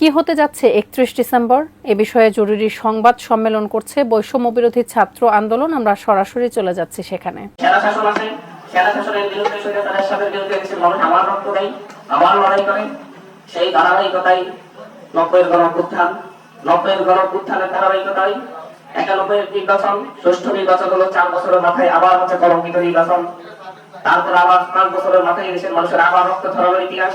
কি হতে যাচ্ছে একত্রিশ ডিসেম্বর? এ বিষয়ে জরুরি সংবাদ সম্মেলন করছে বৈষম্য বিরোধী ছাত্র আন্দোলন। আমরা সরাসরি চলে যাচ্ছি সেখানে। সেই তারপর আবার পাঁচ বছরের মাথায় দেশের মানুষের আবার রক্ত ধরানোর ইতিহাস।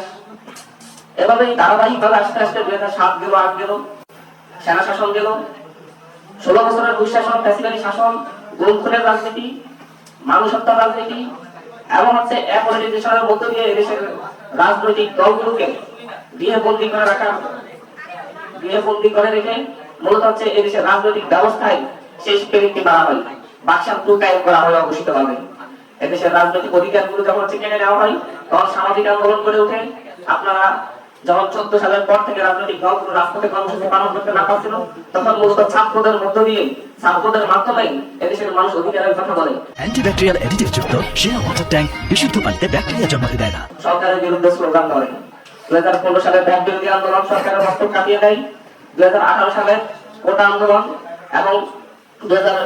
এভাবেই ধারাবাহিকভাবে আস্তে আস্তে দুই হাজার সাত গেল, আট গেল, সেনা শাসন গেল। ষোলো বছরের দুঃশাসন ফ্যাসিবাদী শাসন গুম খুনের রাজনীতি মানুষ হত্যার রাজনীতি, এমন হচ্ছে অ্যাপলিটিশনের মধ্য দিয়ে এদেশের রাজনৈতিক দলগুলোকে গৃহে বন্দী করে রাখা গৃহে বন্দী করে রেখে মূলত হচ্ছে এদেশের রাজনৈতিক ব্যবস্থায় শেষ পেরিকে মারা হয়। বাকশাল টু কায়েম করা হয় অঘোষিত ভাবে এদেশের রাজনৈতিক অধিকারগুলো যখন হচ্ছে কেড়ে নেওয়া হয়, তখন সামাজিক আন্দোলন করে ওঠে। আপনারা যখন চোদ্দ সালের পর থেকে রাজনৈতিক দলগুলো রাজপথে কর্মসূচি পালন করতে না পারছিল তখন মূলত ছাত্রদের মধ্য দিয়ে ছাত্রদের মাধ্যমে এদেশের মানুষ অধিকারের কথা বলে। অ্যান্টিব্যাকটেরিয়াল অ্যাডিটিভ যুক্ত শেয়া ওয়াটার ট্যাঙ্ক বিশুদ্ধ পানিতে ব্যাকটেরিয়া জন্মাতে দেয় না। সরকারের বিরুদ্ধে স্লোগান ধরে। দুই হাজার পনেরো সালে ব্যাংক বিরোধী আন্দোলন সরকারের মস্তক কাটিয়ে দেয়। দুই হাজার আঠারো সালে কোটা আন্দোলন এবং দুই হাজার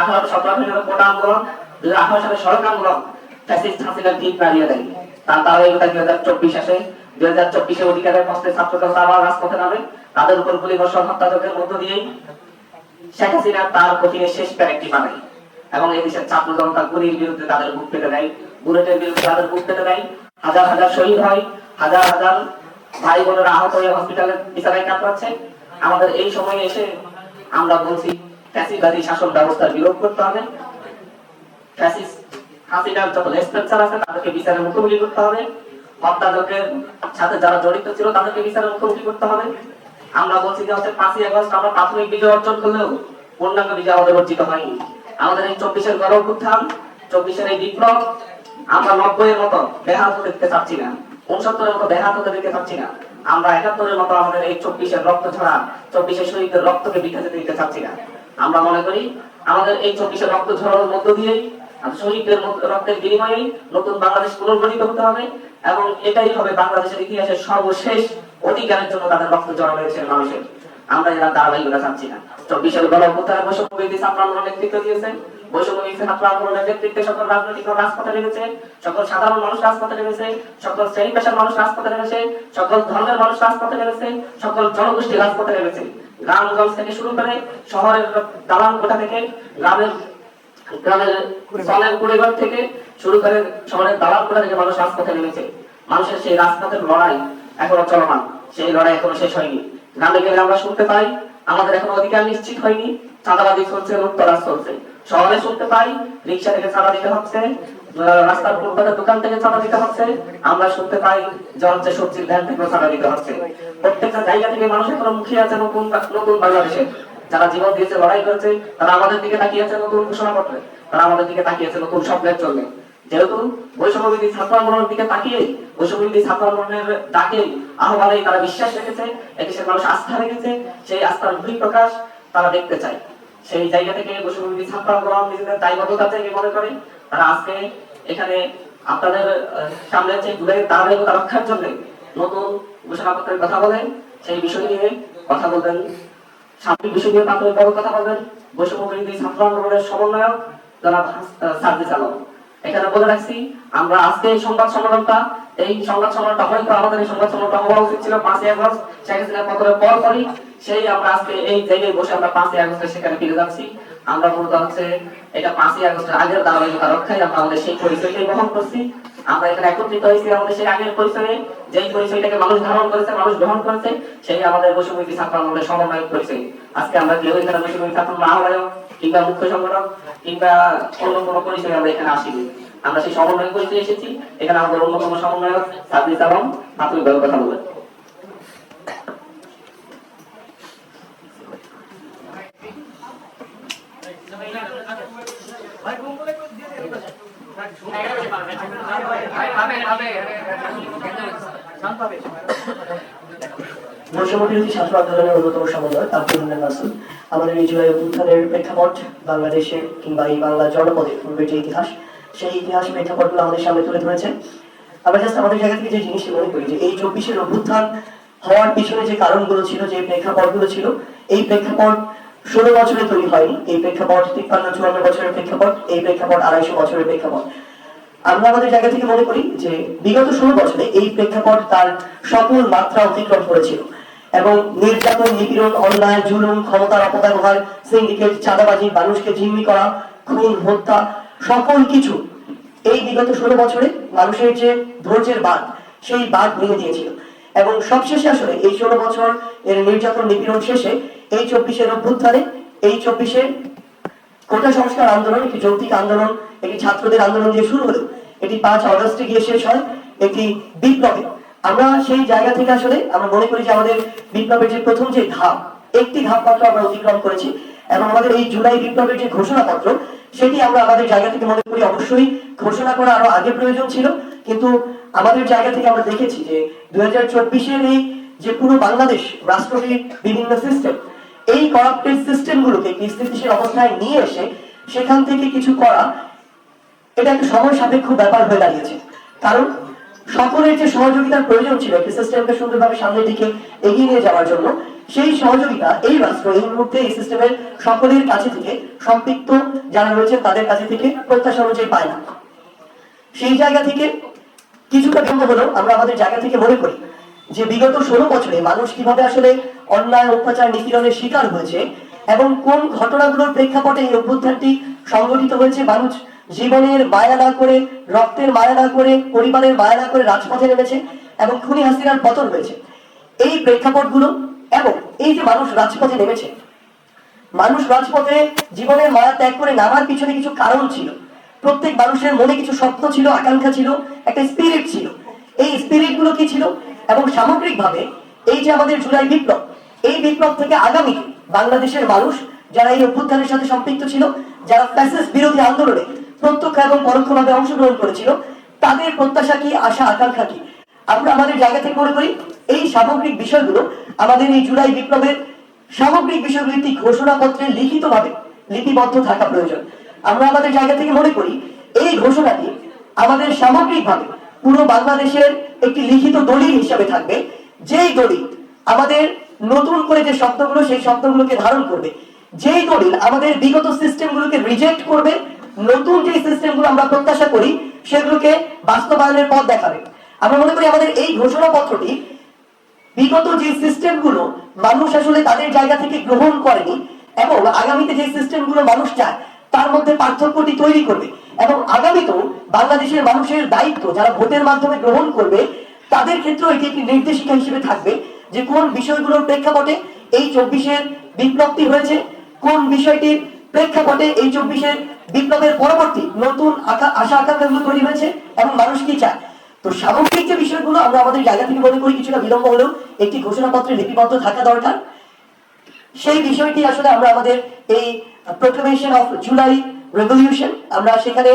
আঠারো সতেরো সালে কোটা আন্দোলন দুই হাজার আঠারো সালে সড়ক আন্দোলন ফ্যাসিস্ট হাসিনার ঠিক নাড়িয়ে দেয়। তার ধারাবাহিকতা দুই হাজার চব্বিশ আসে দুই হাজার চব্বিশে অধিকারের কষ্টে ছাত্র আবার রাজপথে নামে। তাদের উপর গুলি বর্ষণ হত্যাযজ্ঞের মধ্য দিয়েই শেখ হাসিনা তার কঠিনের শেষ প্যারেকটি বানায়। এবং এই দেশের ছাত্র জনতা গুলির বিরুদ্ধে তাদের বুক পেতে দেয়। বুলেটের বিরুদ্ধে তাদের বুক পেতে দেয়। হাজার হাজার শহীদ হয়, হাজার হাজার ভাই বোনেরা আহত হয়ে হসপিটালে বিছানায় কাতরাচ্ছে আমাদের এই সময়ে এসে আমরা বলছি, ফ্যাসিবাদী শাসন ব্যবস্থার বিরোধ করতে হবে। ফ্যাসিস্ট হাসিনার যত লেসপেন্সার আছে, তাদেরকে বিচারের মুখোমুখি করতে হবে। হত্যাযজ্ঞের সাথে যারা জড়িত ছিল, তাদেরকে বিচারের মুখোমুখি করতে হবে। আমরা বলছি যে হচ্ছে পাঁচই আগস্ট আমরা প্রাথমিক বিজয় অর্জন করলেও পূর্ণাঙ্গ বিজয় আমাদের অর্জিত হয়নি। আমাদের এই চব্বিশের চব্বিশের এই বিপ্লব, আমরা মতো ব্যাহাত হতে চাচ্ছি না। উনসত্তরের মতো চাচ্ছি না। আমরা একাত্তরের মতো আমাদের এই চব্বিশের রক্ত ছড়া চব্বিশের শহীদদের রক্তকে বৃথা দিতে চাচ্ছি না। আমরা মনে করি, আমাদের এই চব্বিশের রক্ত ঝরানোর মধ্য দিয়েই শহীদদের রক্তের বিনিময়ে নতুন বাংলাদেশ পুনর্গঠিত হতে হবে এবং এটাই হবে বাংলাদেশের ইতিহাসের সর্বশেষ অধিকারের জন্য তাদের রক্ত জড়া হয়েছে মানুষের। আমরা এরা ধারাবাহিকতা চাচ্ছি না। চব্বিশের গণ অভ্যুত্থানের বৈষম্য বিরোধী ছাত্র নেতৃত্ব দিয়েছে সকল শ্রেণি পেশার মানুষ রাজপথে সকল ধর্মের মানুষ রাজপথে নেমেছে, সকল জনগোষ্ঠী রাজপথে নেমেছে। গ্রামগঞ্জ থেকে শুরু করে শহরের দালান কোঠা থেকে গ্রামের কুড়েঘর থেকে শুরু করে শহরের দালাল কোঠা থেকে মানুষ রাজপথে নেমেছে। মানুষের সেই রাজপথের লড়াই এখনও চলমান। সেই লড়াই এখনও শেষ হয়নি। গ্রামে গেলে আমরা শুনতে পাই, আমাদের এখনও অধিকার নিশ্চিত হয়নি চাঁদাবাদি চলছে, লুটতরাজ চলছে। শহরে শুনতে পাই, রিক্সা থেকে চাঁদা দিতে হচ্ছে, রাস্তার ফুটপাতের দোকান থেকে চাঁদা দিতে হচ্ছে, আমরা শুনতে পাই যে সবজির ভ্যান থেকে চাঁদা দিতে হচ্ছে। প্রত্যেকটা জায়গা থেকে মানুষ এখনও মুখিয়ে আছে নতুন নতুন বাংলাদেশে। যারা জীবন দিয়েছে, লড়াই করেছে, তারা আমাদের দিকে তাকিয়ে আছে নতুন ঘোষণাপত্রে তারা আমাদের দিকে তাকিয়ে আছে নতুন স্বপ্নের জন্য। যেহেতু বৈষম্যবিধি ছাত্র আন্দোলনের দিকে তাকিয়ে বৈষম্যবিধি ছাত্র আন্দোলনের ডাকে আহ্বানে তারা বিশ্বাস রেখেছে, এদেশের মানুষ আস্থা রেখেছে, সেই আস্থার বহিঃপ্রকাশ তারা দেখতে চায়। সেই জায়গা থেকে বৈষম্যবিধি ছাত্র আন্দোলন নিজেদের দায়বদ্ধতা থেকে মনে করে, তারা আজকে এখানে আপনাদের সামনে যে দূরের ধারাবাহিকতা রক্ষার জন্য নতুন ঘোষণাপত্রের কথা বলেন, সেই বিষয় নিয়ে কথা বলবেন সাময়িক বিষয় নিয়ে বড় কথা বলবেন বৈষম্য বিরোধী ছাত্র আন্দোলনের সমন্বয়ক যারা সার্জিস চালক। এখানে বলে রাখছি, আমরা আজকে এই সংবাদ সম্মেলনটা, এই সংবাদ সম্মেলনটা হয়তো আমাদের এই সংবাদ সম্মেলনটা হওয়া উচিত ছিল পাঁচই আগস্ট শেখ হাসিনা পতনের পর পরই, সেই আমরা আজকে এই জায়গায় বসে আমরা পাঁচই আগস্টে সেখানে ফিরে যাচ্ছি। আমরা মূলত হচ্ছে এটা পাঁচই আগস্টের আগের ধারাবাহিকতা রক্ষায় আমরা আমাদের সেই পরিচয়টাই বহন করছি। আমরা এখানে একত্রিত হয়েছি আমাদের সেই আগের পরিচয়ে। যেই পরিচয়টাকে মানুষ ধারণ করেছে, মানুষ গ্রহণ করেছে, সেই আমাদের বৈষম্যী ছাত্র আন্দোলনের সমন্বয়ক পরিচয়। আজকে আমরা কেউ এখানে বৈষম্যী ছাত্র আহ্বায়ক কিংবা মুখ্য সংগঠক কিংবা অন্য কোনো পরিচয় আমরা এখানে আসিনি। আমরা সেই সমন্বয় পরিচয় এসেছি। এখানে আমাদের অন্যতম সমন্বয়ক সাদিস আলম প্রাথমিকভাবে কথা বলবেন। প্রেক্ষাপট আমরা এই চব্বিশের অভ্যুত্থান হওয়ার পিছনে যে কারণগুলো ছিল, যে প্রেক্ষাপটগুলো ছিল, এই প্রেক্ষাপট ষোলো বছরে তৈরি হয়নি, এই প্রেক্ষাপট তিপ্পান্ন, চুয়ান্ন বছরের প্রেক্ষাপট, এই প্রেক্ষাপট আড়াইশো বছরের প্রেক্ষাপট। আমরা আমাদের জায়গা থেকে মনে করি যে বিগত ষোলো বছরে এই প্রেক্ষাপট তার সকল মাত্রা অতিক্রম করেছিল। এবং নির্যাতন, নিপীড়ন, অন্যায়, জুলুম, ক্ষমতার অপব্যবহার সিন্ডিকেট চাঁদাবাজি, মানুষকে জিম্মি করা, খুন, হত্যা, সকল কিছু এই বিগত ষোলো বছরে মানুষের যে ধৈর্যের বাদ সেই বাদ ভেঙে দিয়েছিল। এবং সবশেষে আসলে এই ষোলো বছর এর নির্যাতন, নিপীড়ন শেষে এই চব্বিশের অভ্যুত্থানে, এই চব্বিশে কোটা সংস্কার আন্দোলন, একটি যৌক্তিক আন্দোলন, একটি ছাত্রদের আন্দোলন দিয়ে শুরু হলো। এটি পাঁচ অগস্টে গিয়ে শেষ হয়, একটি বিপ্লবে। আমরা সেই জায়গা থেকে আসলে আমরা মনে করি যে আমাদের বিপ্লবের যে প্রথম যে ধাপ, একটি ধাপ মাত্র আমরা অতিক্রম করেছি এবং আমাদের এই জুলাই বিপ্লবের যে ঘোষণাপত্র, সেটি আমরা আমাদের জায়গা থেকে মনে করি অবশ্যই ঘোষণা করা আরও আগে প্রয়োজন ছিল। কিন্তু আমাদের জায়গা থেকে আমরা দেখেছি যে দুই হাজার চব্বিশের এই যে পুরো বাংলাদেশ, রাষ্ট্রটির বিভিন্ন সিস্টেম এই করাপ্টেড সিস্টেমগুলোকে একটি স্থিতিশীল অবস্থায় নিয়ে এসে সেখান থেকে কিছু করা, এটা একটা সময় সাপেক্ষ ব্যাপার হয়ে দাঁড়িয়েছে। কারণ সকলের যে সহযোগিতার প্রয়োজন ছিল একটি সিস্টেমকে সুন্দরভাবে সামনের দিকে এগিয়ে নিয়ে যাওয়ার জন্য, সেই সহযোগিতা এই রাষ্ট্র এই মুহূর্তে এই সিস্টেমের সকলের কাছে থেকে সম্পৃক্ত যারা রয়েছে তাদের কাছে থেকে প্রত্যাশা অনুযায়ী পায় না। সেই জায়গা থেকে কিছুটা ভিন্ন হলেও আমরা আমাদের জায়গা থেকে মনে করি যে বিগত ষোলো বছরে মানুষ কীভাবে আসলে অন্যায় অত্যাচার নিপীড়নের শিকার হয়েছে এবং কোন ঘটনাগুলোর প্রেক্ষাপটে এই অভ্যুত্থানটি সংগঠিত হয়েছে, মানুষ জীবনের মায়া না করে, রক্তের মায়া না করে, পরিবারের মায়া না করে রাজপথে নেমেছে এবং খুনি হাসিনার পতন হয়েছে। এই প্রেক্ষাপটগুলো এবং এই যে মানুষ রাজপথে নেমেছে, মানুষ রাজপথে জীবনের মায়া ত্যাগ করে নামার পিছনে কিছু কারণ ছিল। প্রত্যেক মানুষের মনে কিছু স্বপ্ন ছিল, আকাঙ্ক্ষা ছিল, একটা স্পিরিট ছিল। এই স্পিরিটগুলো কি ছিল? এবং সামগ্রিকভাবে এই যে আমাদের জুলাই বিপ্লব, এই বিপ্লব থেকে আগামী বাংলাদেশের মানুষ যারা এই অভ্যুত্থানের সাথে সম্পৃক্ত ছিল, যারা ফ্যাসিস্ট বিরোধী আন্দোলনে প্রত্যক্ষ এবং পরোক্ষভাবে অংশগ্রহণ করেছিল, তাদের প্রত্যাশা কি, আশা, আকাঙ্ক্ষা কি? আমরা আমাদের জায়গা থেকে মনে করি, এই সামগ্রিক বিষয়গুলো আমাদের এই জুলাই বিপ্লবের সামগ্রিক বিষয়গুলো একটি ঘোষণাপত্রে লিখিতভাবে লিপিবদ্ধ থাকা প্রয়োজন। আমরা আমাদের জায়গা থেকে মনে করি, এই ঘোষণাটি আমাদের সামগ্রিকভাবে পুরো বাংলাদেশের একটি লিখিত দলিল হিসাবে থাকবে। যেই দলিল আমাদের নতুন করে যে শব্দগুলো, সেই শব্দগুলোকে ধারণ করবে। যেই দলিল আমাদের বিগত সিস্টেমগুলোকে রিজেক্ট করবে, নতুন যে সিস্টেমগুলো আমরা প্রত্যাশা করি, সেগুলোকে বাস্তবায়নের পথ দেখাবে। আমরা মনে করি আমাদের এই ঘোষণাপত্রটি বিগত যে সিস্টেমগুলো মানুষ আসলে তাদের জায়গা থেকে গ্রহণ করেনি, এবং আগামীতে যে সিস্টেমগুলো মানুষ চায়, তার মধ্যে পার্থক্যটি তৈরি করবে। এবং আগামীতেও বাংলাদেশের মানুষের দায়িত্ব যারা ভোটের মাধ্যমে গ্রহণ করবে, তাদের ক্ষেত্রেও এটি একটি নির্দেশিকা হিসেবে থাকবে যে কোন বিষয়গুলোর প্রেক্ষাপটে এই চব্বিশের বিপ্লবটি হয়েছে, কোন বিষয়টির প্রেক্ষাপটে এই চব্বিশের বিপ্লবের পরবর্তী নতুন আশা আকাঙ্ক্ষাগুলো তৈরি হয়েছে এবং মানুষ কি চায়? তো সামগ্রিক যে বিষয়গুলো আমরা আমাদের জায়গা থেকে মনে করি কিছুটা বিলম্ব হলেও একটি ঘোষণাপত্রে লিপিবদ্ধ থাকা দরকার। সেই বিষয়টি আসলে আমরা আমাদের এই প্রোক্লেমেশন অফ জুলাই রেভলিউশন আমরা সেখানে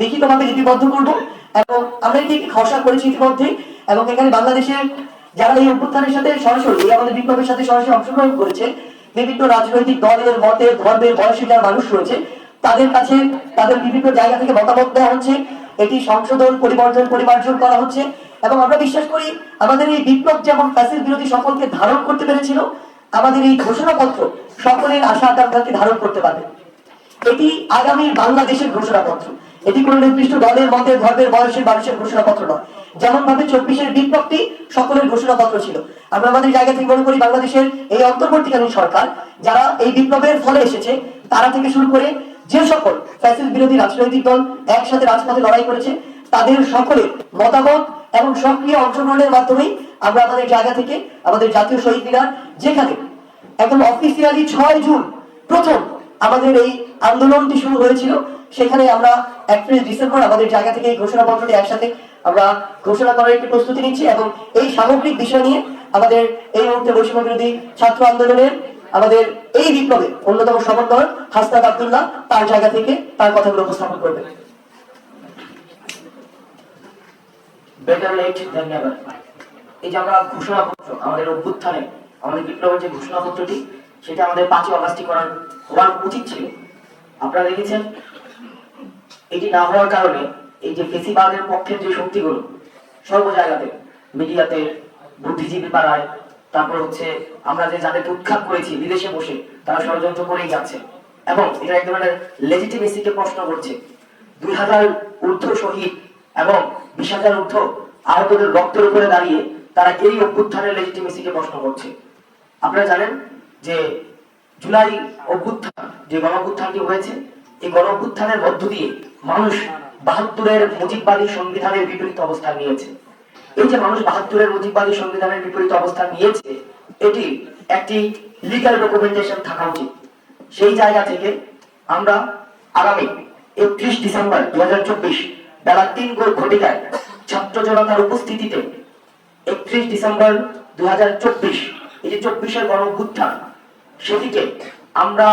লিখিতভাবে লিপিবদ্ধ করব এবং আমরা এটি খসড়া করেছি ইতিমধ্যে এবং এখানে বাংলাদেশের যারা এই অভ্যুত্থানের সাথে সরাসরি আমাদের বিপ্লবের সাথে সরাসরি অংশগ্রহণ করেছে, বিভিন্ন রাজনৈতিক দলের মতের ধর্মের বয়সী যারা মানুষ রয়েছে, তাদের কাছে, তাদের বিভিন্ন জায়গা থেকে মতামত দেওয়া হচ্ছে, এটি সংশোধন, পরিবর্তন, পরিমার্জন করা হচ্ছে এবং আমরা বিশ্বাস করি আমাদের এই বিপ্লব যেমন ফ্যাসিল বিরোধী সকলকে ধারণ করতে পেরেছিল, আমাদের এই ঘোষণাপত্র সকলের আশা আকাঙ্ক্ষাকে ধারণ করতে পারবে। এটি আগামী বাংলাদেশের ঘোষণাপত্র। এটি কোন নির্দিষ্ট দলের মতের ধর্মের বয়সের মানুষের ঘোষণাপত্র নয়। যেমন ভাবে চব্বিশের বিপ্লবটি সকলের ঘোষণাপত্র ছিল। আমরা আমাদের জায়গা থেকে মনে করি বাংলাদেশের এই অন্তর্বর্তীকালীন সরকার, যারা এই বিপ্লবের ফলে এসেছে, তারা থেকে শুরু করে যে সকল ফ্যাসিল বিরোধী রাজনৈতিক দল একসাথে রাজপথে লড়াই করেছে, তাদের সকলের মতামত এবং সক্রিয় অংশগ্রহণের মাধ্যমেই আমরা আমাদের জায়গা থেকে আমাদের জাতীয় শহীদ মিনার, যেখানে একদম অফিসিয়ালি ছয় জুন প্রথম আমাদের এই আন্দোলনটি শুরু হয়েছিল। সেখানে আমরা একত্রিশ ডিসেম্বর আমাদের জায়গা থেকে এই ঘোষণাপত্রটি একসাথে আমরা ঘোষণা করার একটি প্রস্তুতি নিচ্ছি এবং এই সামগ্রিক বিষয় নিয়ে আমাদের এই মুহূর্তে বৈষম্য বিরোধী ছাত্র আন্দোলনের আমাদের এই বিপ্লবে অন্যতম সমন্বয় হাসনাত আব্দুল্লাহ তার জায়গা থেকে তার কথাগুলো উপস্থাপন করবে এই যে আমরা ঘোষণাপত্র, আমাদের অভ্যুত্থানে, আমাদের বিপ্লবের যে ঘোষণাপত্রটি সেটা আমাদের পাঁচই অগাস্টই করার হওয়ার উচিত ছিল। আপনারা দেখেছেন, এটি না হওয়ার কারণে এই যে ফেসিবাদের পক্ষের যে শক্তিগুলো, সর্ব জায়গাতে, মিডিয়াতে, বুদ্ধিজীবী পাড়ায়, তারপর হচ্ছে আমরা যে যাদেরকে উৎখাত করেছি বিদেশে বসে, তারা ষড়যন্ত্র করেই যাচ্ছে। এবং এটা এক ধরনের লেজিটিমেসিকে প্রশ্ন করছে। দুই হাজার ঊর্ধ্ব শহীদ এবং বিশ হাজার ঊর্ধ্ব আহতদের রক্তের উপরে দাঁড়িয়ে তারা এই অভ্যুত্থানের লেজিটিমেসিকে প্রশ্ন করছে। আপনারা জানেন যে জুলাই অভ্যুত্থান, যে গণ অভ্যুত্থানটি হয়েছে, এই গণ অভ্যুত্থানের মধ্য দিয়ে মানুষ বাহাত্তরের মুজিববাদী সংবিধানের বিপরীত অবস্থান নিয়েছে। এই যে মানুষ বাহাত্তরের মুজিববাদী সংবিধানের বিপরীত অবস্থান নিয়েছে, এটি একটি লিগাল ডকুমেন্টেশন থাকা উচিত। সেই জায়গা থেকে আমরা আগামী একত্রিশ ডিসেম্বর দু হাজার চব্বিশ বেলা তিন গোল ঘটিকায় ছাত্র জনতার উপস্থিতিতে একত্রিশ ডিসেম্বর দু হাজার চব্বিশ, এই যে চব্বিশের গণ সেটিকে আমরা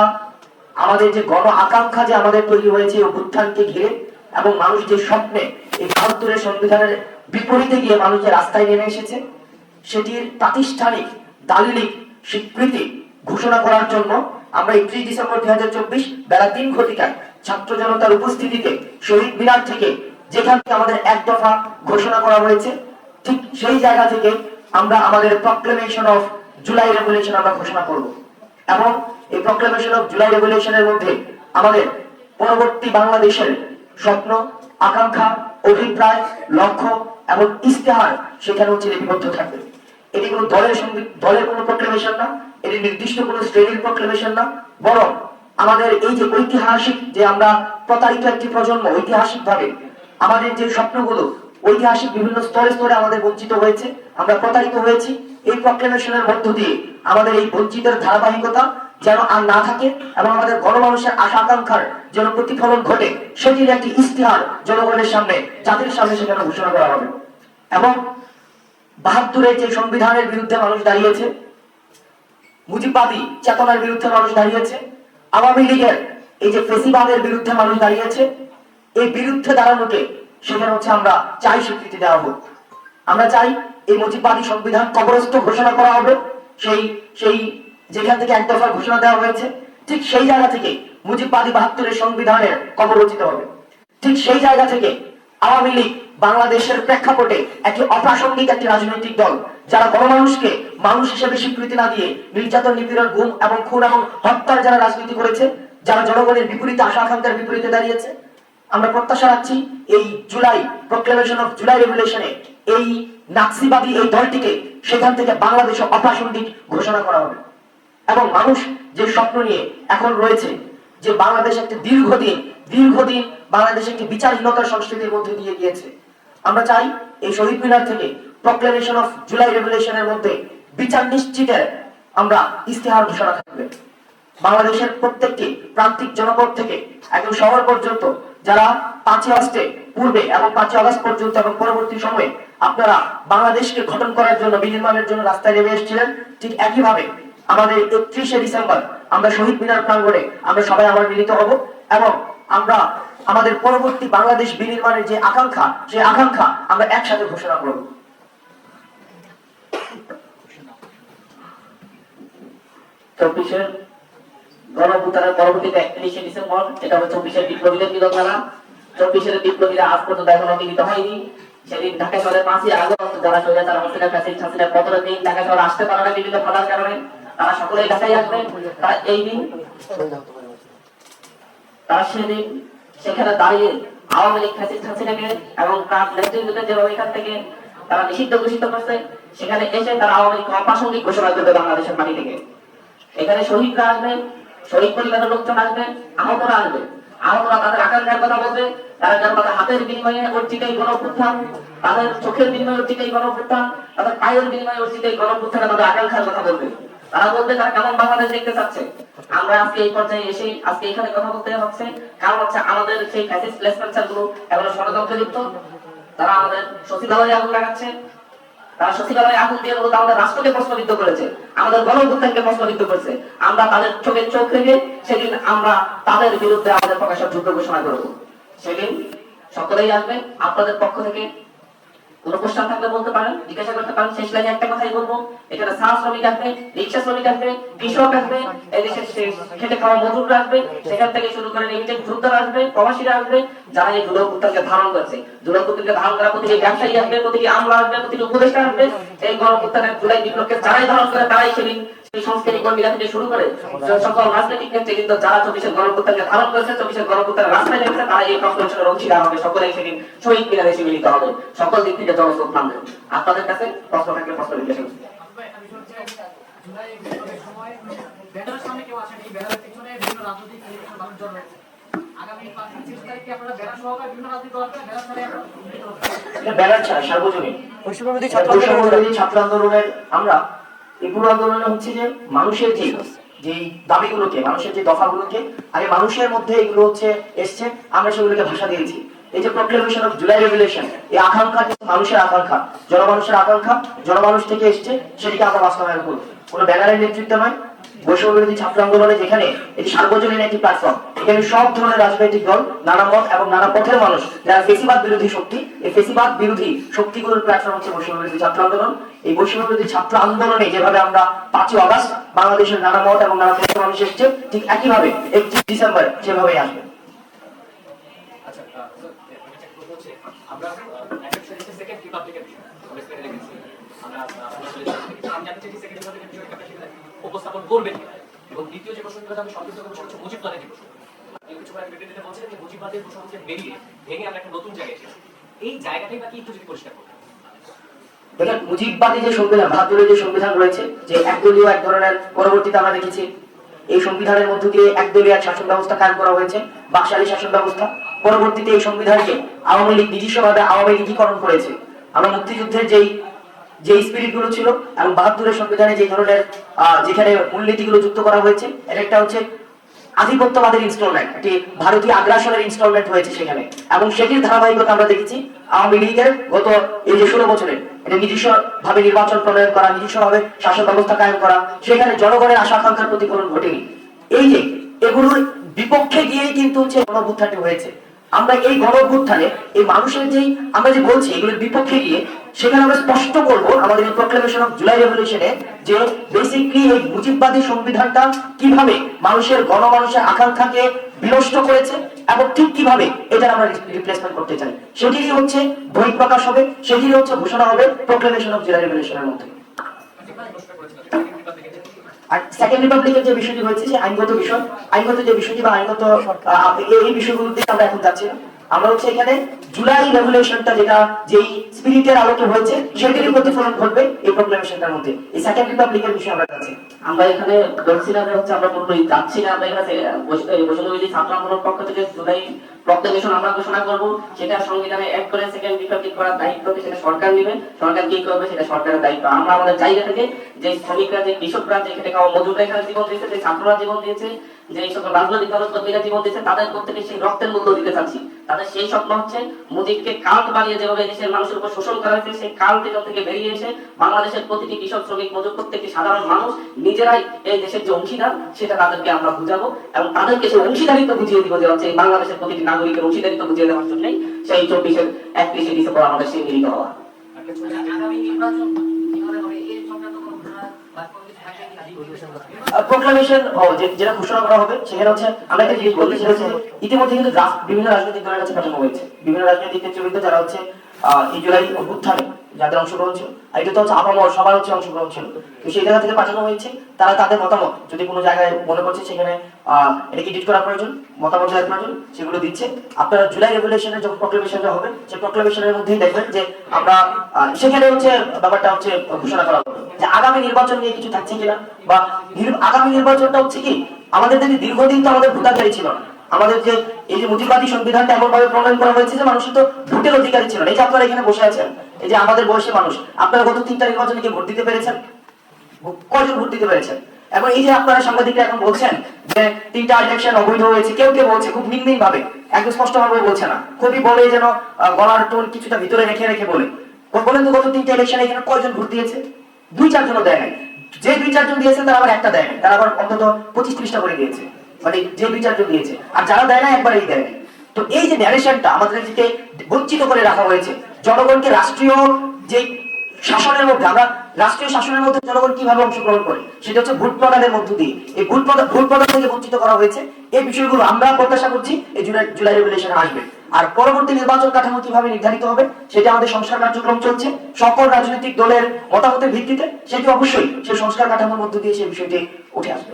আমাদের যে গণ আকাঙ্ক্ষা যে আমাদের তৈরি হয়েছে অভ্যুত্থানকে ঘিরে এবং মানুষ যে স্বপ্নে এই বাহাত্তরের সংবিধানের বিপরীতে গিয়ে মানুষ যে রাস্তায় নেমে এসেছে, সেটির প্রাতিষ্ঠানিক দালিলিক স্বীকৃতি ঘোষণা করার জন্য আমরা একত্রিশ ডিসেম্বর দুই হাজার চব্বিশ বেলা তিন ঘটিকায় ছাত্র জনতার উপস্থিতিতে শহীদ মিনার থেকে যেখান থেকে আমাদের এক দফা ঘোষণা করা হয়েছে, ঠিক সেই জায়গা থেকে আমরা আমাদের প্রক্লেমেশন অফ জুলাই রেগুলেশন আমরা ঘোষণা করব। এবং এই প্রক্লেমেশন অফ জুলাই রেগুলেশনের মধ্যে আমাদের পরবর্তী বাংলাদেশের স্বপ্ন, আকাঙ্ক্ষা, অভিপ্রায়, লক্ষ্য এবং ইস্তেহার সেখানে হচ্ছে লিপিবদ্ধ থাকবে। এটি কোনো দলের সঙ্গে দলের কোনো প্রক্লেমেশন না, এটি নির্দিষ্ট কোনো শ্রেণির প্রক্লেমেশন না, বরং আমাদের এই যে ঐতিহাসিক যে আমরা প্রতারিত একটি প্রজন্ম ঐতিহাসিক ভাবে আমাদের যে স্বপ্নগুলো ঐতিহাসিক বিভিন্ন স্তরে স্তরে আমাদের বঞ্চিত হয়েছে, আমরা প্রতারিত হয়েছি এই প্রক্লেমেশনের মধ্য দিয়ে আমাদের এই বঞ্চিতের ধারাবাহিকতা যেন আর না থাকে এবং আমাদের গণমানুষের আশা আকাঙ্ক্ষার যেন প্রতিফলন ঘটে, সেটির একটি ইস্তিহার জনগণের সামনে, জাতির সামনে সেখানে ঘোষণা করা হবে। এবং বাহাত্তরের যে সংবিধানের বিরুদ্ধে মানুষ দাঁড়িয়েছে, মুজিববাদী চেতনার বিরুদ্ধে মানুষ দাঁড়িয়েছে, আওয়ামী লীগের এই যে ফেসিবাদের বিরুদ্ধে মানুষ দাঁড়িয়েছে, এই বিরুদ্ধে দাঁড়ানোকে সেখানে হচ্ছে আমরা চাই স্বীকৃতি দেওয়া হোক। আমরা চাই এই মুজিববাদী সংবিধান কবরস্থ ঘোষণা করা হবে। সেই সেই যেখান থেকে এক দফার ঘোষণা দেওয়া হয়েছে, ঠিক সেই জায়গা থেকে মুজিববাদী বাহাত্তরের সংবিধানের কবর রচিত হবে। ঠিক সেই জায়গা থেকে আওয়ামী লীগ বাংলাদেশের প্রেক্ষাপটে একটি অপ্রাসঙ্গিক একটি রাজনৈতিক দল, যারা গণমানুষকে মানুষ হিসেবে স্বীকৃতি না দিয়ে নির্যাতন, নিপীড়ন, গুম এবং খুন এবং হত্যার যারা রাজনীতি করেছে, যারা জনগণের বিপরীতে আশা আকাঙ্ক্ষার বিপরীতে দাঁড়িয়েছে, আমরা প্রত্যাশা রাখছি এই জুলাই প্রক্লেমেশন অফ জুলাই রেগুলেশনে এই নাক্সিবাদী এই দলটিকে সেখান থেকে বাংলাদেশে অপ্রাসঙ্গিক ঘোষণা করা হবে। এবং মানুষ যে স্বপ্ন নিয়ে এখন রয়েছে, যে বাংলাদেশ একটি দীর্ঘদিন দীর্ঘদিন বাংলাদেশ একটি বিচারহীনতার সংস্কৃতির মধ্যে দিয়ে গিয়েছে, আমরা চাই এই শহীদ মিনার থেকে প্রক্লেমেশন অফ জুলাই রেগুলেশনের মধ্যে বিচার নিশ্চিতের আমরা ইস্তেহার ঘোষণা থাকবে। বাংলাদেশের প্রত্যেকটি প্রান্তিক জনপদ থেকে একদম শহর পর্যন্ত যারা পাঁচই আগস্টে পূর্বে এবং পাঁচই আগস্ট পর্যন্ত এবং পরবর্তী সময়ে আপনারা বাংলাদেশকে গঠন করার জন্য, বিনির্মাণের জন্য রাস্তায় নেমে এসেছিলেন। ঠিক একইভাবে আমাদের একত্রিশে ডিসেম্বর আমরা শহীদ মিনার প্রাঙ্গণে আমরা সবাই আবার মিলিত হব এবং আমরা আমাদের পরবর্তী বাংলাদেশ বিনির্মাণের যে আকাঙ্ক্ষা, সেই আকাঙ্ক্ষা আমরা একসাথে ঘোষণা করব। চব্বিশের গণভূতানের পরবর্তীতে একত্রিশে ডিসেম্বর, এটা হচ্ছে চব্বিশের বিপ্লবীদের বিরোধ মেলা চব্বিশের বিপ্লবীরা আজ পর্যন্ত এখনও মিলিত হয়নি। সেদিন ঢাকা শহরের পাঁচই আগস্ট যারা চলে তারা হাসিনা কাছে হাসিনা পনেরো দিন ঢাকা শহর আসতে পারে না বিভিন্ন বাধার কারণে। তারা সকলেই ঢাকায় আসবে। তারা এই দিন তারা সেদিন সেখানে দাঁড়িয়ে আওয়ামী লীগ, ফ্যাসিস্ট, হাসিনাকে এবং তার নেতৃত্বে যেভাবে এখান থেকে তারা নিষিদ্ধ ঘোষিত করছে, সেখানে এসে তারা আওয়ামী লীগ অপ্রাসঙ্গিক ঘোষণা করবে বাংলাদেশের মাটি থেকে। এখানে শহীদরা আসবে, শহীদ পরিবারের লোকজন আসবে, আহতরা আসবে। আহতরা তাদের আকাঙ্ক্ষার কথা বলবে তারা যেন তাদের হাতের বিনিময়ে অর্জিত গণপুত্থান তাদের চোখের বিনিময়ে অর্জিত গণপুত্থান তাদের পায়ের বিনিময়ে অর্জিত গণপুত্থানে তাদের আকাঙ্ক্ষার কথা বলবে। তারা বলবে তারা কেমন বাংলাদেশ দেখতে চাচ্ছে? আমরা আজকে এই পর্যায়ে এসে আজকে এখানে কথা বলতে হচ্ছে কারণ হচ্ছে আমাদের সেই ফ্যাসিস্ট প্লেসমেন্টারগুলো এগুলো ষড়যন্ত্রে তারা আমাদের সচিবালয়ে আগুন লাগাচ্ছে। তারা সচিবালয়ে আগুন দিয়ে মূলত আমাদের রাষ্ট্রকে প্রশ্নবিদ্ধ করেছে, আমাদের গণঅভ্যুত্থানকে প্রশ্নবিদ্ধ করেছে। আমরা তাদের চোখে চোখ রেখে সেদিন আমরা তাদের বিরুদ্ধে আমাদের প্রকাশের যুদ্ধ ঘোষণা করব। সেদিন সকলেই আসবে, আপনাদের পক্ষ থেকে কোনো প্রশ্ন থাকলে বলতে পারেন, জিজ্ঞাসা করতে পারেন, শেষ লাইনে একটা কথাই বলব, এখানে চা শ্রমিক আসবে, রিক্সা শ্রমিক আসবে, কৃষক আসবে, এদেশে খেটে খাওয়া মজুর আসবে, সেখান থেকে শুরু করে রেমিটেন্স যোদ্ধারা আসবে, প্রবাসীরা আসবে, যারা এই জুলাই উত্তরকে ধারণ করছে। জুলাই উত্তরকে ধারণ করা প্রতিটি ব্যবসায়ী আসবে, প্রতিটি আমলা আসবে, প্রতিটি উপদেষ্টা আসবে, এই গণ উত্তরের জুলাই বিপ্লবকে যারাই ধারণ করে তারাই সেদিন সেই সংস্কৃতি কর্মীরা থেকে শুরু করে সকল রাজনৈতিক ক্ষেত্রে যারা চব্বিশের গণপুত্রকে ধারণ করেছে চব্বিশের গণপুত্রের রাস্তায় নেমেছে তারা এই কনস্টিটিউশনের অংশীদার হবে সকলে সেদিন শহীদ মিনারে এসে মিলিত হবে। সকল দিক থেকে জনস্রোত নামবে। আপনাদের কাছে প্রশ্ন থাকলে প্রশ্ন জিজ্ঞাসা করছি ব্যানারের সামনে কেউ আসেনি ব্যানারের পিছনে বিভিন্ন রাজনৈতিক পরিবেশের মানুষজন রয়েছে আগামী পাঁচ পঁচিশ তারিখে আপনারা ব্যানার সহকারে বিভিন্ন রাজনৈতিক দলকে ব্যানার ছাড়াই আপনারা মিলিত হচ্ছেন। এটা ব্যানার ছাড়া সার্বজনীন। বৈষম্যবিরোধী ছাত্র বৈষম্যবিরোধী ছাত্র আন্দোলনের আমরা পুরো আন্দোলনে হচ্ছে যে মানুষের যে যে দাবিগুলোকে, মানুষের যে দফাগুলোকে আগে মানুষের মধ্যে এগুলো হচ্ছে এসছে, আমরা সেগুলোকে ভাষা দিয়েছি। এই যে প্রক্লেমেশন অফ জুলাই রেগুলেশন এই আকাঙ্ক্ষা মানুষের আকাঙ্ক্ষা, জনমানুষের আকাঙ্ক্ষা, জনমানুষ থেকে এসছে, সেটিকে আমরা বাস্তবায়ন করব। কোনো ব্যানারের নেতৃত্ব নয় বৈষম্যবিরোধী ছাত্র আন্দোলনে যেখানে এটি সার্বজনীন একটি প্ল্যাটফর্ম এখানে সব ধরনের রাজনৈতিক দল, নানা মত এবং নানা পথের মানুষ, যারা ফেসিবাদ বিরোধী শক্তি, এই ফেসিবাদ বিরোধী শক্তিগুলোর প্ল্যাটফর্ম হচ্ছে বৈষম্য বিরোধী ছাত্র আন্দোলন এই বৈষম্য বিরোধী ছাত্র আন্দোলনে যেভাবে আমরা পাঁচই অগাস্ট বাংলাদেশের নানা মত এবং নানা পথের মানুষ এসছে, ঠিক একইভাবে একত্রিশ ডিসেম্বর সেভাবেই আসবে। উপস্থাপন করবেন এবং দ্বিতীয় যে প্রসঙ্গটা আমি সংযুক্ত করব সেটা হচ্ছে মুজিববাদের যে প্রসঙ্গ। যে মুজিববাদের প্রসঙ্গ থেকে বেরিয়ে ভেঙে আমরা একটা নতুন জায়গায় এসেছি। এই জায়গাটাই বা কি একটু যদি পরিষ্কার। দেখেন মুজিববাদী যে সংবিধান যে সংবিধান রয়েছে, যে একদলীয় এক ধরনের পরবর্তীতে আমরা দেখেছি, এই সংবিধানের মধ্য দিয়ে একদলীয় এক শাসন ব্যবস্থা কায়েম করা হয়েছে, বাকশালী শাসন ব্যবস্থা পরবর্তীতে এই সংবিধানকে আওয়ামী লীগ নিজস্বভাবে আওয়ামী লীগীকরণ করেছে আমরা মুক্তিযুদ্ধের যেই যে স্পিরিটগুলো ছিল এবং বাহাত্তরের সংবিধানে যে ধরনের যেখানে মূলনীতিগুলো যুক্ত করা হয়েছে, এর একটা হচ্ছে আধিপত্যবাদের ইনস্টলমেন্ট একটি ভারতীয় আগ্রাসনের ইনস্টলমেন্ট হয়েছে সেখানে। এবং সেটির ধারাবাহিকতা আমরা দেখেছি আওয়ামী লীগের গত এই যে ষোলো বছরে। এটা নিজস্ব নির্বাচন প্রণয়ন করা নিজস্ব ভাবে শাসন ব্যবস্থা কায়েম করা, সেখানে জনগণের আশা আকাঙ্ক্ষার প্রতিফলন ঘটেনি। এই যে এগুলোর বিপক্ষে গিয়েই কিন্তু হচ্ছে গণভ্যুত্থানটি হয়েছে। আমরা এই গণভ্যুত্থানে, এই মানুষের যেই আমরা যে বলছি, এগুলোর বিপক্ষে গিয়ে সেখানে আমরা স্পষ্ট করব আমাদের এই প্রক্লেমেশন অফ জুলাই রেভলিউশনে যে বেসিকলি এই মুজিববাদী সংবিধানটা কীভাবে মানুষের গণমানুষের আকাঙ্ক্ষাকে বিনষ্ট করেছে এবং ঠিক কীভাবে এটা আমরা রিপ্লেসমেন্ট করতে চাই। সেটিরই হচ্ছে বই প্রকাশ হবে, সেটিরই হচ্ছে ঘোষণা হবে প্রক্লেমেশন অফ জুলাই রেভলিউশনের মধ্যে। আর সেকেন্ড রিপাবলিকের যে বিষয়টি রয়েছে যে আইনগত বিষয়, আইনগত যে বিষয়টি বা আইনগত এই- এই বিষয়গুলোতে আমরা এখন যাচ্ছি না। আমরা হচ্ছে এখানে জুলাই রেভুলেশনটা যেটা, যেই স্পিরিটের আলোকে হয়েছে সেটিরই প্রতিফলন ঘটবে এই প্রোক্লেমেশনটার মধ্যে। এই সেকেন্ড রিপাবলিকের বিষয়ে আমরা যাচ্ছি। আমরা এখানে বলছি না হচ্ছে আমরা পুরোপুরি যাচ্ছি না, আমরা এখানে বৈষ্ণবী ছাত্র আন্দোলন পক্ষ থেকে জুলাই প্রক্লেমেশন আমরা ঘোষণা করব। সেটা সংবিধানে এক করে সেকেন্ড রিপাবলিক করার দায়িত্ব সেটা সরকার নেবে? সরকার কি করবে সেটা সরকারের দায়িত্ব। আমরা আমাদের জায়গা থেকে যে শ্রমিকরা, যে কৃষকরা, যে খেটে মজুররা এখানে জীবন দিয়েছে, যে ছাত্ররা জীবন দিয়েছে যে সকল রাজনৈতিক দলকর্মীরা জীবন দিয়েছে তাদের প্রত্যেকে সেই রক্তের মূল্য দিতে চাচ্ছি। তাদের সেই স্বপ্ন হচ্ছে মুজিবকে কাল্ট বানিয়ে যেভাবে দেশের মানুষের উপর শোষণ করা হয়েছে, সেই কাল্ট থেকে বেরিয়ে এসে বাংলাদেশের প্রতিটি কৃষক, শ্রমিক, মজুর, প্রত্যেকটি সাধারণ মানুষ নিজেরাই এই দেশের যে অংশীদার, সেটা তাদেরকে আমরা বুঝাবো এবং তাদেরকে সেই অংশীদারিত্ব বুঝিয়ে দিব যে হচ্ছে বাংলাদেশের প্রতিটি নাগরিকের অংশীদারিত্ব বুঝিয়ে দেওয়ার জন্যই সেই চব্বিশের একত্রিশে ডিসেম্বর আমাদের সেই মিলিত হওয়া। আগামী নির্বাচন প্রোক্লামেশন যেটা ঘোষণা করা হবে, সেখানে হচ্ছে আমরা একটা জিনিস বলতে হচ্ছে ইতিমধ্যে কিন্তু বিভিন্ন রাজনৈতিক দলের কাছে পাঠানো হয়েছে। বিভিন্ন রাজনৈতিক নেতৃবৃন্দ, যারা হচ্ছে অভ্যুত্থানে যাদের অংশগ্রহণ ছিল, আর এটা তো হচ্ছে সবার হচ্ছে অংশগ্রহণ ছিল। তো সেই জায়গা থেকে পাঠানো হয়েছে, তারা তাদের মতামত, যদি কোনো জায়গায় মনে করছে সেখানে এটাকে এডিট করা প্রয়োজন, মতামত দেওয়ার প্রয়োজন, সেগুলো দিচ্ছে। আপনারা জুলাই যখন প্রক্লেমেশনটা হবে, সেই প্রক্লেমেশনের মধ্যেই দেখবেন যে আমরা সেখানে হচ্ছে ব্যাপারটা হচ্ছে ঘোষণা করা হবে। যে আগামী নির্বাচন নিয়ে কিছু থাকছে কিনা, বা আগামী নির্বাচনটা হচ্ছে কি, আমাদের দীর্ঘদিন তো আমাদের ভোটাধিকারী ছিল না। আমাদের যে এই যে মুজিববাদী সংবিধানটা এমন ভাবে প্রণয়ন করা হয়েছে যে মানুষের তো ভোটের অধিকারী ছিল এই যে আপনারা এখানে বসে আছেন, এই যে আমাদের বয়সী মানুষ, আপনারা গত তিনটা নির্বাচনে কি ভোট দিতে পেরেছেন? কয়জন ভোট দিতে পেরেছেন? এখন এই যে আপনারা সাংবাদিকরা এখন বলছেন যে তিনটা ইলেকশন অবৈধ হয়েছে, কেউ কেউ বলছে খুব মিনমিন ভাবে একদম স্পষ্ট ভাবে বলছে না। খুবই বলে যেন গলার টোন কিছুটা ভিতরে রেখে রেখে বলে। বলেন তো গত তিনটা ইলেকশনে এখানে কয়জন ভোট দিয়েছে? দুই চারজনও দেয় নাই। যে দুই চারজন দিয়েছে তারা আবার একটা দেয় তারা আবার অন্তত পঁচিশ ত্রিশটা করে দিয়েছে। মানে যে দুই দিয়েছে। আর যারা দেয় না, একবারেই দেয় তো এই যে ন্যারেশনটা আমাদেরকে বঞ্চিত করে রাখা হয়েছে, জনগণকে রাষ্ট্রীয় যে শাসনের মধ্যে, আমরা রাষ্ট্রীয় শাসনের মধ্যে জনগণ কীভাবে অংশগ্রহণ করে, সেটা হচ্ছে ভোট প্রদানের মধ্য দিয়ে। এই ভোট প্রদান ভোট প্রদান থেকে বঞ্চিত করা হয়েছে। এই বিষয়গুলো আমরা প্রত্যাশা করছি এই জুলাই জুলাই রেগুলেশনে আসবে। আর পরবর্তী নির্বাচন কাঠামো কীভাবে নির্ধারিত হবে, সেটা আমাদের সংস্কার কার্যক্রম চলছে। সকল রাজনৈতিক দলের মতামতের ভিত্তিতে সেটি অবশ্যই সেই সংস্কার কাঠামোর মধ্য দিয়ে সেই বিষয়টি উঠে আসবে।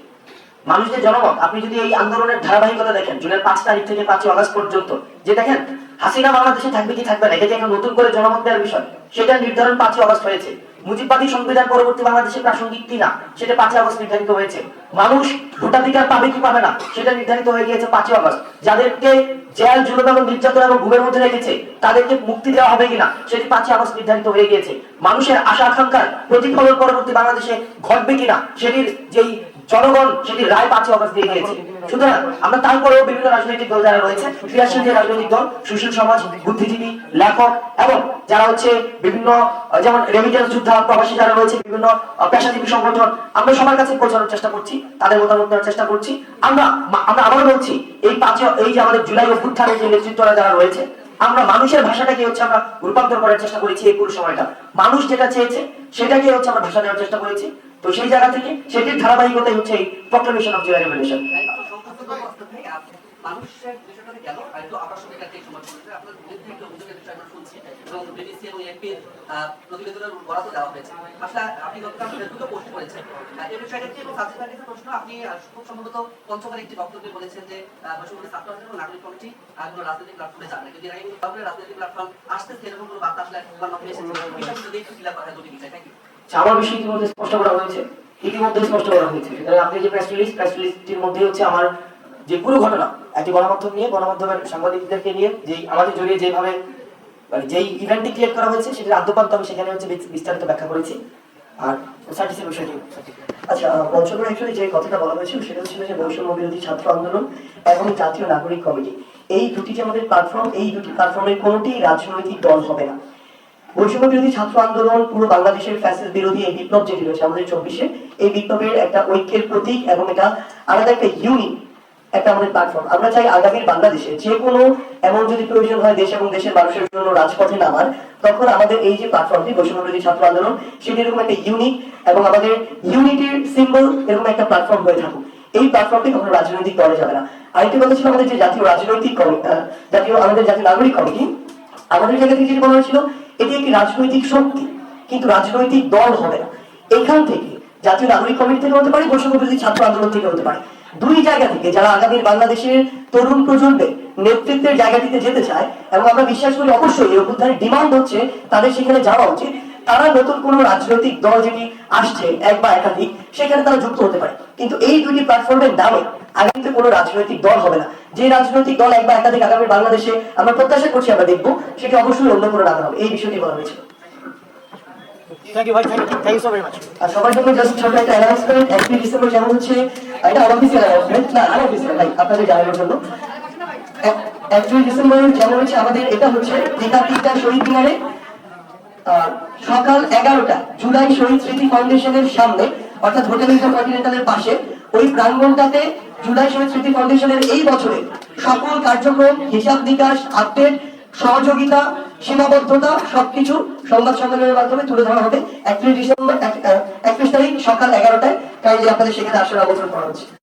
মানুষ যে জনমত, আপনি যদি এই আন্দোলনের ধারাবাহিকতা দেখেন, জুনের পাঁচ তারিখ থেকে পাঁচই অগস্ট পর্যন্ত, যে দেখেন, হাসিনা বাংলাদেশে থাকবে কি থাকবে না, এটা এখন নতুন করে জনমত দেওয়ার বিষয়? সেটা নির্ধারণ পাঁচই অগস্ট হয়েছে। মুজিববাদী সংবিধান পরবর্তী বাংলাদেশে প্রাসঙ্গিক কিনা, সেটা পাঁচই আগস্ট নির্ধারিত হয়েছে। মানুষ ভোটাধিকার পাবে কি পাবে না, সেটা নির্ধারিত হয়ে গিয়েছে পাঁচই আগস্ট। যাদেরকে জেল, জুলুম এবং নির্যাতন এবং ঘুমের মধ্যে রেখেছে, তাদেরকে মুক্তি দেওয়া হবে কিনা, সেটি পাঁচই আগস্ট নির্ধারিত হয়ে গিয়েছে। মানুষের আশা আকাঙ্ক্ষার প্রতিফলন পরবর্তী বাংলাদেশে ঘটবে কিনা, সেটির যেই জনগণ সেটি রায় পাঁচই অগস্ট দিয়ে দিয়েছে। সুতরাং আমরা তারপরেও বিভিন্ন রাজনৈতিক দল যারা রয়েছে, ক্রিয়াশীল যে রাজনৈতিক দল, সুশীল সমাজ, বুদ্ধিজীবী, লেখক এবং যারা হচ্ছে বিভিন্ন যেমন রেমিটেন্স যোদ্ধা, প্রবাসী যারা রয়েছে, বিভিন্ন পেশাজীবী সংগঠন, আমরা সবার কাছে পৌঁছানোর চেষ্টা করছি, তাদের মতামত দেওয়ার চেষ্টা করছি। আমরা আমরা আবারও বলছি, এই পাঁচই, এই যে আমাদের জুলাই অভ্যুত্থানের যে নেতৃত্বরা যারা রয়েছে আমরা মানুষের ভাষাটাকে হচ্ছে আমরা রূপান্তর করার চেষ্টা করেছি এই পুরো সময়টা। মানুষ যেটা চেয়েছে, সেটাকে হচ্ছে আমরা ভাষা দেওয়ার চেষ্টা করেছি। তো সেই জায়গা থেকে সেটির ধারাবাহিকতাই হচ্ছে এই প্রক্লেমেশন অফ জুলাই রেভলিউশন মানুষের বিষয়টা বিরুদ্ধে একটা অভিযোগের বিষয় আমরা শুনছি এবং বিবিসি এবং এনপির প্রতিবেদনের বরাদ্দ দেওয়া হয়েছে। আসলে আপনি গতকাল ফেসবুকে পোস্ট করেছেন। বিষয়টা এবং সাবজেক্ট প্রশ্ন আপনি খুব সম্ভবত পঞ্চমের একটি বক্তব্যে বলেছেন যে বৈষম্য ছাত্র আন্দোলন নাগরিক কমিটি কোনো রাজনৈতিক প্ল্যাটফর্মে যাবে না। যদি এর আগে রাজনৈতিক প্ল্যাটফর্ম আসতেছে এরকম কোনো বার্তা আসলে এসেছে। যদি একটু দুটি বিষয় থ্যাংক ইউ আচ্ছা, আমার বিষয় ইতিমধ্যে স্পষ্ট করা হয়েছে। ইতিমধ্যে স্পষ্ট করা হয়েছে। সুতরাং আপনি যে প্রেস রিলিজ প্রেস রিলিজটির মধ্যে হচ্ছে আমার যে পুরো ঘটনা একটি গণমাধ্যম নিয়ে গণমাধ্যমের সাংবাদিকদেরকে নিয়ে যে আমাদের জড়িয়ে যেভাবে মানে যেই ইভেন্টটি ক্রিয়েট করা হয়েছে, সেটার আদ্যপান্ত আমি সেখানে হচ্ছে বিস্তারিত ব্যাখ্যা করেছি। আর সার্টিসের বিষয়টি আচ্ছা পঞ্চগড় অ্যাকচুয়ালি যে কথাটা বলা হয়েছিল, সেটা ছিল যে বৈষম্য বিরোধী ছাত্র আন্দোলন এবং জাতীয় নাগরিক কমিটি। এই দুটি যে আমাদের প্ল্যাটফর্ম এই দুটি প্ল্যাটফর্মের কোনোটি রাজনৈতিক দল হবে না। বৈষম্য বিরোধী ছাত্র আন্দোলন পুরো বাংলাদেশের ফ্যাসিস বিরোধী এই বিপ্লব যেটি রয়েছে আমাদের চব্বিশে, এই বিপ্লবের একটা ঐক্যের প্রতীক এবং এটা আলাদা একটা ইউনিক একটা আমাদের প্ল্যাটফর্ম আমরা চাই আগামীর বাংলাদেশে যে কোনো এমন যদি প্রয়োজন হয় দেশ এবং দেশের মানুষের জন্য রাজপথে নামার, তখন আমাদের এই যে প্ল্যাটফর্মটি বৈষম্য ছাত্র আন্দোলন, সেটি এরকম একটা ইউনিক এবং আমাদের ইউনিটির সিম্বল এরকম একটা প্ল্যাটফর্ম হয়ে থাকুক। এই প্ল্যাটফর্মটি কখনো রাজনৈতিক দলে যাবে না। আরেকটি কথা ছিল আমাদের যে জাতীয় রাজনৈতিক জাতীয়, আমাদের জাতীয় নাগরিক কমিটি, আমাদের জায়গা থেকে যেটি বলা হয়েছিল, এটি একটি রাজনৈতিক শক্তি, কিন্তু রাজনৈতিক দল হবে না। এখান থেকে জাতীয় নাগরিক কমিটি থেকে হতে পারে, বৈষম্য ছাত্র আন্দোলন থেকে হতে পারে। দুই জায়গা থেকে যারা আগামীর বাংলাদেশের তরুণ প্রজন্মের নেতৃত্বের জায়গাটিতে যেতে চায় এবং আমরা বিশ্বাস করি অবশ্যই অভ্যুত্থানের ডিমান্ড হচ্ছে তাদের সেখানে যাওয়া উচিত। তারা নতুন কোন রাজনৈতিক দল যেটি আসছে এক বা একাধিক সেখানে তারা যুক্ত হতে পারে। কিন্তু এই দুইটি প্ল্যাটফর্মের নামে আগামীতে কোনো রাজনৈতিক দল হবে না। যে রাজনৈতিক দল এক বা একাধিক আগামী বাংলাদেশে আমরা প্রত্যাশা করছি আমরা দেখব সেটি অবশ্যই অন্য কোনো নামে হবে। এই বিষয়টি বলা হয়েছিল থ্যাংক ইউ ভাই। Thank you thank you so very much আর সবার জন্য জাস্ট ছোট একটা অ্যানাউন্সমেন্ট একটি ডিসেম্বর যেমন হচ্ছে এটা না ভাই, আপনাদের জানানোর জন্য। যেমন হচ্ছে আমাদের, এটা হচ্ছে শহীদ মিনারে সকাল এগারোটা, জুলাই শহীদ স্মৃতি ফাউন্ডেশনের সামনে, অর্থাৎ হোটেল ইন্টারকন্টিনেন্টালের পাশে, ওই প্রাঙ্গণটাতে জুলাই শহীদ স্মৃতি ফাউন্ডেশনের এই বছরে সকল কার্যক্রম, হিসাব নিকাশ, আপডেট, সহযোগিতা সীমাবদ্ধতা, সবকিছু সংবাদ সম্মেলনের মাধ্যমে তুলে ধরা হবে। একত্রিশ ডিসেম্বর একত্রিশ তারিখ সকাল এগারোটায়। কাইন্ডলি আপনাদের সেখানে আসার আমন্ত্রণ করা হচ্ছে।